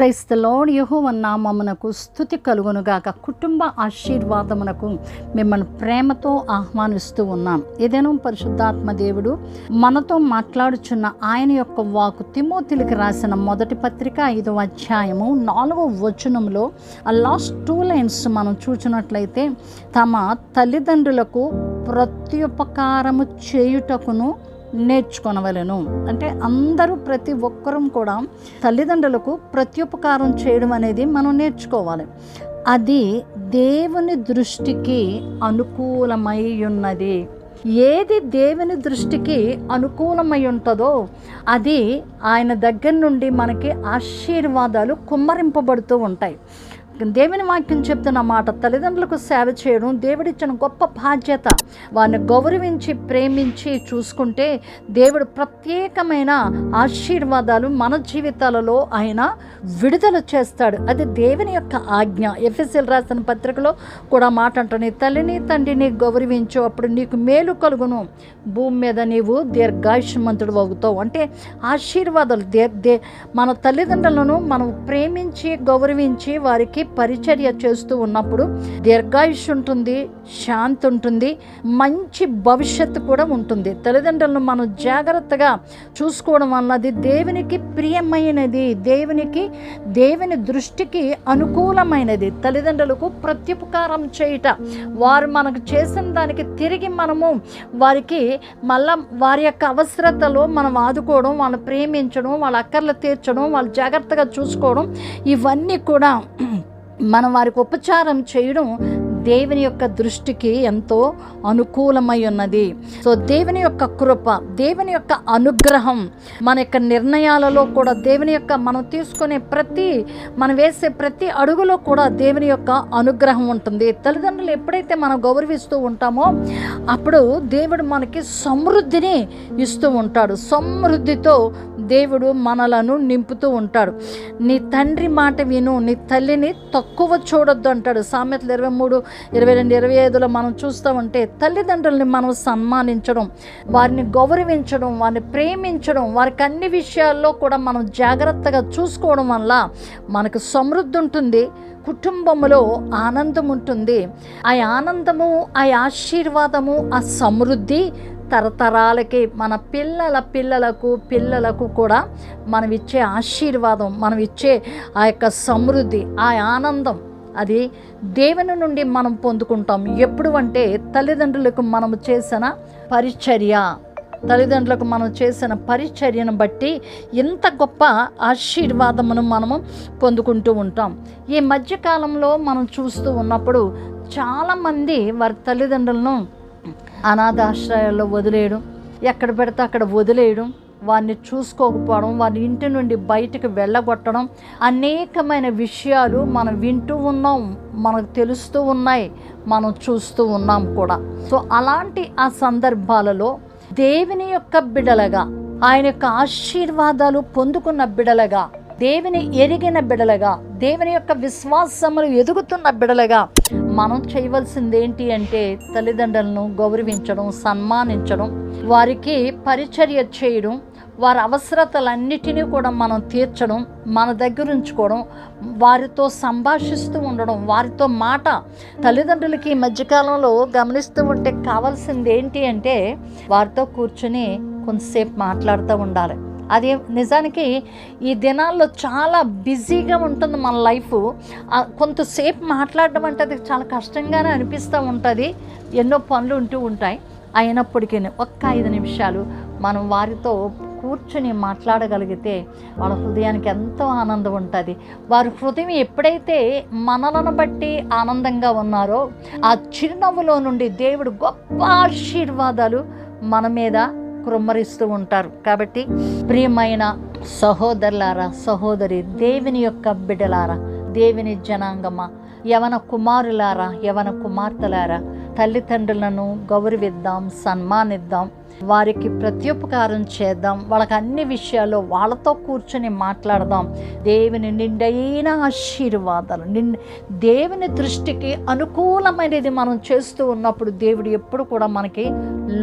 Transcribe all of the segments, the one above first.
క్రైస్తలోని యహోవన్నామమునకు స్థుతి కలుగునుగాక కుటుంబ ఆశీర్వాదమునకు మిమ్మల్ని ప్రేమతో ఆహ్వానిస్తూ ఉన్నాం. ఏదైనా పరిశుద్ధాత్మ దేవుడు మనతో మాట్లాడుచున్న ఆయన యొక్క వాకు తిమోతిలికి రాసిన మొదటి పత్రిక ఐదవ అధ్యాయము నాలుగవ వచనంలో ఆ లాస్ట్ టూ లైన్స్ మనం చూచినట్లయితే తమ తల్లిదండ్రులకు ప్రత్యుపకారము చేయుటకును నేర్చుకొనవలను. అంటే అందరూ ప్రతి ఒక్కరూ కూడా తల్లిదండ్రులకు ప్రత్యుపకారం చేయడం అనేది మనం నేర్చుకోవాలి. అది దేవుని దృష్టికి అనుకూలమై ఉన్నది ఏది దేవుని దృష్టికి అనుకూలమై ఉంటుందో అది ఆయన దగ్గర నుండి మనకి ఆశీర్వాదాలు కుమ్మరింపబడుతూ ఉంటాయి. దేవుని వాక్యం చెప్తున్న మాట తల్లిదండ్రులకు సేవ చేయడం దేవుడిచ్చిన గొప్ప బాధ్యత. వారిని గౌరవించి ప్రేమించి చూసుకుంటే దేవుడు ప్రత్యేకమైన ఆశీర్వాదాలు మన జీవితాలలో ఆయన విడుదల చేస్తాడు. అది దేవుని యొక్క ఆజ్ఞ. ఎఫ్ఎస్ఎల్ రాసిన పత్రికలో కూడా మాట అంటాను నీ తల్లిని తండ్రిని గౌరవించు అప్పుడు నీకు మేలు కలుగును. భూమి మీద నీవు దీర్ఘాయుష్మంతుడు అవుతావు. అంటే ఆశీర్వాదాలు. దే దే మన తల్లిదండ్రులను మనం ప్రేమించి గౌరవించి వారికి పరిచర్య చేస్తూ ఉన్నప్పుడు దీర్ఘాయుష్ ఉంటుంది శాంతి ఉంటుంది మంచి భవిష్యత్తు కూడా ఉంటుంది. తల్లిదండ్రులను మనం జాగ్రత్తగా చూసుకోవడం వల్ల అది దేవునికి ప్రియమైనది దేవునికి దేవుని దృష్టికి అనుకూలమైనది. తల్లిదండ్రులకు ప్రత్యుపకారం చేయుట వారు మనకు చేసిన దానికి తిరిగి మనము వారికి మళ్ళా వారి యొక్క అవసరతలో మనం ఆదుకోవడం వాళ్ళని ప్రేమించడం వాళ్ళ అక్కర్లు తీర్చడం వాళ్ళు జాగ్రత్తగా చూసుకోవడం ఇవన్నీ కూడా మనం వారికి ఉపచారం చేయడం దేవుని యొక్క దృష్టికి ఎంతో అనుకూలమై ఉన్నది. సో దేవుని యొక్క కృప దేవుని యొక్క అనుగ్రహం మన యొక్క నిర్ణయాలలో కూడా దేవుని యొక్క మనం తీసుకునే ప్రతి మనం వేసే ప్రతి అడుగులో కూడా దేవుని యొక్క అనుగ్రహం ఉంటుంది. తల్లిదండ్రులు ఎప్పుడైతే మనం గౌరవిస్తూ ఉంటామో అప్పుడు దేవుడు మనకి సమృద్ధిని ఇస్తూ ఉంటాడు. సమృద్ధితో దేవుడు మనలను నింపుతూ ఉంటాడు. నీ తండ్రి మాట విను నీ తల్లిని తక్కువ చూడొద్దు అంటాడు. సామెతలు ఇరవై మూడు ఇరవై రెండు ఇరవై ఐదులో మనం చూస్తూ ఉంటే తల్లిదండ్రుల్ని మనం సన్మానించడం వారిని గౌరవించడం వారిని ప్రేమించడం వారికి అన్ని విషయాల్లో కూడా మనం జాగ్రత్తగా చూసుకోవడం వల్ల మనకు సమృద్ధి ఉంటుంది కుటుంబంలో ఆనందం ఉంటుంది. ఆ ఆనందము ఆ ఆశీర్వాదము ఆ సమృద్ధి తరతరాలకి మన పిల్లల పిల్లలకు పిల్లలకు కూడా మనం ఇచ్చే ఆశీర్వాదం మనం ఇచ్చే ఆ యొక్క సమృద్ధి ఆ ఆనందం. అది దేవుని నుండి మనం పొందుకుంటాం. ఎప్పుడు అంటే తల్లిదండ్రులకు మనము చేసిన పరిచర్య. తల్లిదండ్రులకు మనం చేసిన పరిచర్యను బట్టి ఎంత గొప్ప ఆశీర్వాదమును మనము పొందుకుంటూ ఉంటాం. ఈ మధ్యకాలంలో మనం చూస్తూ ఉన్నప్పుడు చాలామంది వారి తల్లిదండ్రులను అనాథాశ్రయాల్లో వదిలేయడం ఎక్కడ పెడితే అక్కడ వదిలేయడం వారిని చూసుకోకపోవడం వారి ఇంటి నుండి బయటకు వెళ్ళగొట్టడం అనేకమైన విషయాలు మనం వింటూ ఉన్నాం మనకు తెలుస్తూ ఉన్నాయి మనం చూస్తూ ఉన్నాం కూడా. సో అలాంటి ఆ సందర్భాలలో దేవుని యొక్క బిడలగా ఆయన యొక్క ఆశీర్వాదాలు పొందుకున్న బిడలగా దేవుని ఎరిగిన బిడలగా దేవుని యొక్క విశ్వాసములు ఎదుగుతున్న బిడలగా మనం చేయవలసింది ఏంటి అంటే తల్లిదండ్రులను గౌరవించడం సన్మానించడం వారికి పరిచర్య చేయడం వారి అవసరతలన్నిటినీ కూడా మనం తీర్చడం మన దగ్గర ఉంచుకోవడం వారితో సంభాషిస్తూ ఉండడం వారితో మాట తల్లిదండ్రులకి ఈ మధ్యకాలంలో గమనిస్తూ ఉంటే కావాల్సింది ఏంటి అంటే వారితో కూర్చుని కొంతసేపు మాట్లాడుతూ ఉండాలి. అది నిజానికి ఈ దినాల్లో చాలా బిజీగా ఉంటుంది మన లైఫ్. కొంతసేపు మాట్లాడడం అంటే అది చాలా కష్టంగానే అనిపిస్తూ ఉంటుంది. ఎన్నో పనులు ఉంటూ ఉంటాయి. అయినప్పటికీ ఒక్క ఐదు నిమిషాలు మనం వారితో కూర్చుని మాట్లాడగలిగితే వాళ్ళ హృదయానికి ఎంతో ఆనందం ఉంటుంది. వారి హృదయం ఎప్పుడైతే మనలను బట్టి ఆనందంగా ఉన్నారో ఆ చిరునవ్వులో నుండి దేవుడు గొప్ప ఆశీర్వాదాలు మన మీద కృమ్మరిస్తూ ఉంటారు. కాబట్టి ప్రియమైన సహోదరులారా సహోదరి దేవుని యొక్క బిడ్డలారా దేవుని జనాంగమా యవన కుమారులారా యవన కుమార్తెలారా తల్లిదండ్రులను గౌరవిద్దాం సన్మానిద్దాం వారికి ప్రత్యుపకారం చేద్దాం వాళ్ళకి అన్ని విషయాల్లో వాళ్ళతో కూర్చొని మాట్లాడదాం. దేవుని నిండైన ఆశీర్వాదాలు నిన్ దేవుని దృష్టికి అనుకూలమైనది మనం చేస్తూ ఉన్నప్పుడు దేవుడు ఎప్పుడు కూడా మనకి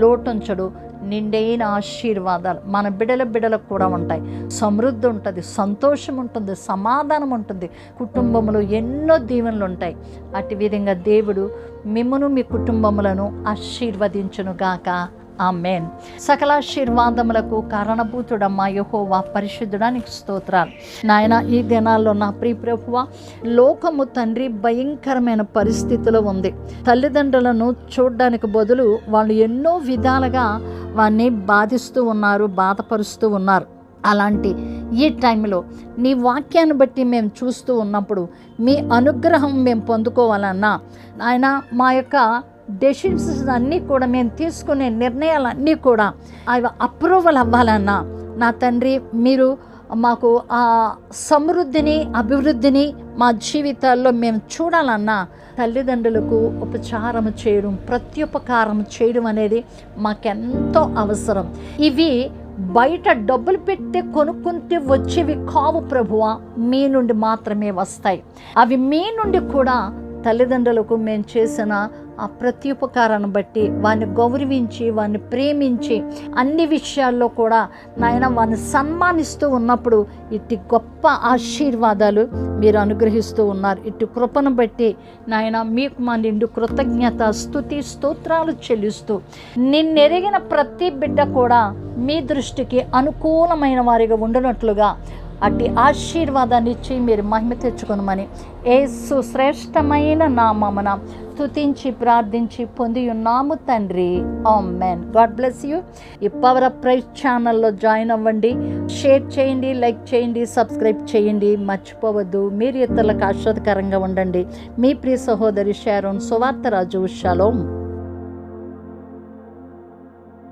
లోటుంచడు. నిండైన ఆశీర్వాదాలు. మన బిడల బిడలకు కూడా ఉంటాయి. సమృద్ధి ఉంటుంది సంతోషం ఉంటుంది సమాధానం ఉంటుంది. కుటుంబంలో ఎన్నో దీవెనలు ఉంటాయి. అటు విధంగా దేవుడు మిమ్మను మీ కుటుంబములను ఆశీర్వదించునుగాక. ఆమెన్. సకలాశీర్వాదములకు కారణభూతుడమ్మా యహోవా పరిశుద్ధుడానికి స్తోత్రాలు. నాయన ఈ దినాల్లో నా ప్రియ ప్రభువ లోకము తండ్రి భయంకరమైన పరిస్థితిలో ఉంది. తల్లిదండ్రులను చూడడానికి బదులు వాళ్ళు ఎన్నో విధాలుగా వారిని బాధిస్తూ ఉన్నారు బాధపరుస్తూ ఉన్నారు. అలాంటి ఈ టైంలో నీ వాక్యాన్ని బట్టి మేము చూస్తూ ఉన్నప్పుడు మీ అనుగ్రహం మేము పొందుకోవాలన్నా ఆయన మా యొక్క డెసిషన్స్ అన్నీ కూడా మేము తీసుకునే నిర్ణయాలన్నీ కూడా అవి అప్రూవల్ అవ్వాలన్నా నా తండ్రి మీరు మాకు ఆ సమృద్ధిని అభివృద్ధిని మా జీవితాల్లో మేము చూడాలన్నా తల్లిదండ్రులకు ఉపచారం చేయడం ప్రత్యుపకారం చేయడం అనేది మాకెంతో అవసరం. ఇవి బయట డబ్బులు పెట్టి కొనుక్కుంటే వచ్చేవి కావు ప్రభువ మీ నుండి మాత్రమే వస్తాయి. అవి మీ నుండి కూడా తల్లిదండ్రులకు మేము చేసిన ఆ ప్రత్యుపకారాన్ని బట్టి వాడిని గౌరవించి వారిని ప్రేమించి అన్ని విషయాల్లో కూడా నాయన వారిని సన్మానిస్తూ ఉన్నప్పుడు ఇట్టి గొప్ప ఆశీర్వాదాలు మీరు అనుగ్రహిస్తూ ఉన్నారు. ఇటు కృపను బట్టి నాయన మీకు మా నిండు కృతజ్ఞత స్థుతి స్తోత్రాలు చెల్లిస్తూ నిన్నెరిగిన ప్రతి బిడ్డ కూడా మీ దృష్టికి అనుకూలమైన వారిగా ఉండనట్లుగా అట్టి ఆశీర్వాదాన్ని ఇచ్చి మీరు మహిమ తెచ్చుకొనమని ఏసు శ్రేష్టమైన నామమున స్తుతించి ప్రార్థించి పొంది ఉన్నాము తండ్రి. Amen God bless you. ఈ పవర్ ఆఫ్ ప్రైజ్ ఛానల్లో జాయిన్ అవ్వండి. షేర్ చేయండి లైక్ చేయండి సబ్స్క్రైబ్ చేయండి. మర్చిపోవద్దు. మీరు ఇతరులకు ఆశ్వాదకరంగా ఉండండి. మీ ప్రియ సహోదరి షారోన్ సువార్తరాజు షలోం.